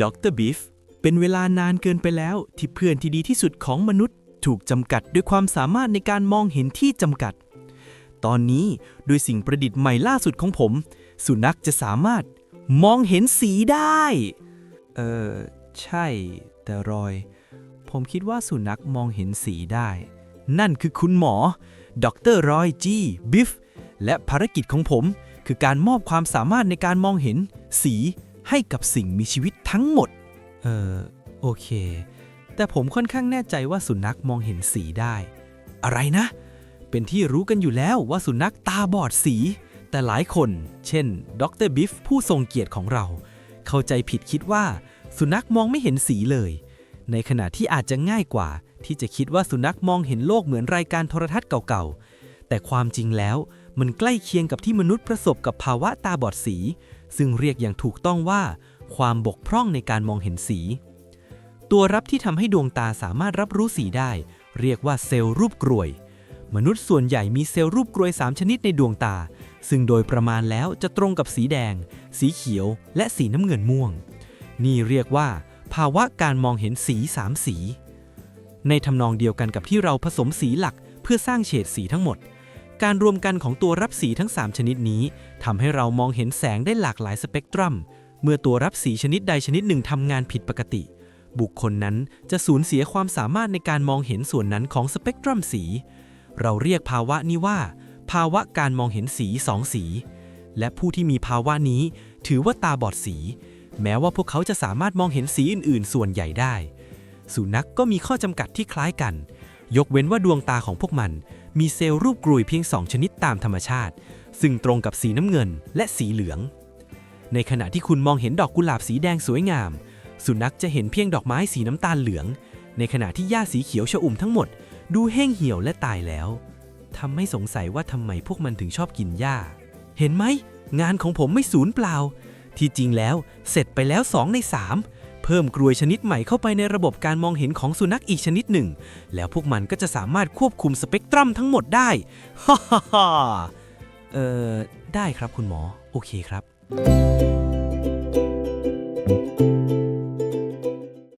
ดรบิฟเป็นเวลานานเกินไปแล้วที่เพื่อนที่ดีที่สุดของมนุษย์ ถูกจำกัดด้วยความสามารถในการมองเห็นที่จำกัด ตอนนี้ด้วยสิ่งประดิษฐ์ใหม่ล่าสุดของผม สุนัขจะสามารถมองเห็นสีได้ เออใช่ แต่รอย ผมคิดว่าสุนัขมองเห็นสีได้ นั่นคือคุณหมอ ดรรอยจีบิฟและภารกิจของผม คือการมอบความสามารถในการมองเห็น สี ให้กับสิ่งมีชีวิตทั้งหมด เออโอเค แต่ผมค่อนข้างแน่ใจว่าสุนัขมองเห็นสีได้ อะไรนะ เป็นที่รู้กันอยู่แล้วว่าสุนัขตาบอดสี แต่หลายคน เช่นดรบิฟผู้ทรงเกียรติของเรา เข้าใจผิดคิดว่า สุนัขมองไม่เห็นสีเลย ในขณะที่อาจจะง่ายกว่า ที่จะคิดว่าสุนัขมองเห็นโลกเหมือนรายการโทรทัศน์เก่าๆ แต่ความจริงแล้วมันใกล้เคียงกับที่มนุษย์ประสบกับภาวะตาบอดสี ซึ่งเรียกอย่างถูกต้องว่า ความบกพร่องในการมองเห็นสี ตัวรับที่ทำให้ดวงตาสามารถรับรู้สีได้ เรียกว่าเซลล์รูปกรวย มนุษย์ส่วนใหญ่มีเซลล์รูปกรวย 3 ชนิดในดวงตา ซึ่งโดยประมาณแล้วจะตรงกับสีแดง สีเขียว และสีน้ำเงินม่วง นี่เรียกว่า ภาวะการมองเห็นสีสามสี ในทำนองเดียวกันกับที่เราผสมสีหลักเพื่อสร้างเฉดสีทั้งหมด การรวมกันของตัวรับสีทั้ง 3 ชนิดนี้ทำให้เรามองเห็นแสงได้หลากหลายสเปกตรัม เมื่อตัวรับสีชนิดใดชนิดหนึ่งทำงานผิดปกติ บุคคลนั้นจะสูญเสียความสามารถในการมองเห็นส่วนนั้นของสเปกตรัมสี เราเรียกภาวะนี้ว่า ภาวะการมองเห็นสีสองสี และผู้ที่มีภาวะนี้ ถือว่าตาบอดสี แม้ว่าพวกเขาจะสามารถมองเห็นสีอื่น ๆ ส่วนใหญ่ได้ สุนัขกก็มีข้อจำกัดที่คล้ายกัน ยกเว้นว่าดวงตาของพวกมัน มีเซลล์รูปกรุยเพียงสองชนิดตามธรรมชาติ ซึ่งตรงกับสีน้ำเงินและสีเหลือง ในขณะที่คุณมองเห็นดอกกุหลาบสีแดงสวยงาม สุนัขจะเห็นเพียงดอกไม้สีน้ำตาลเหลือง ในขณะที่หญ้าสีเขียวชอุ่มทั้งหมด ดูแห้งเหี่ยวและตายแล้วทำให้สงสัยว่าทำไมพวกมันถึงชอบกินหญ้า เห็นไหม งานของผมไม่สูญเปล่า ที่จริงแล้ว เสร็จไปแล้ว2ใน3 เพิ่มกรวยชนิดใหม่เข้าไปในระบบการมองเห็นของสุนัขอีกชนิดหนึ่ง แล้วพวกมันก็จะสามารถควบคุมสเปกตรัมทั้งหมดได้ ฮ่าฮ่าฮ่าเอ่อได้ครับคุณหมอ โอเคครับ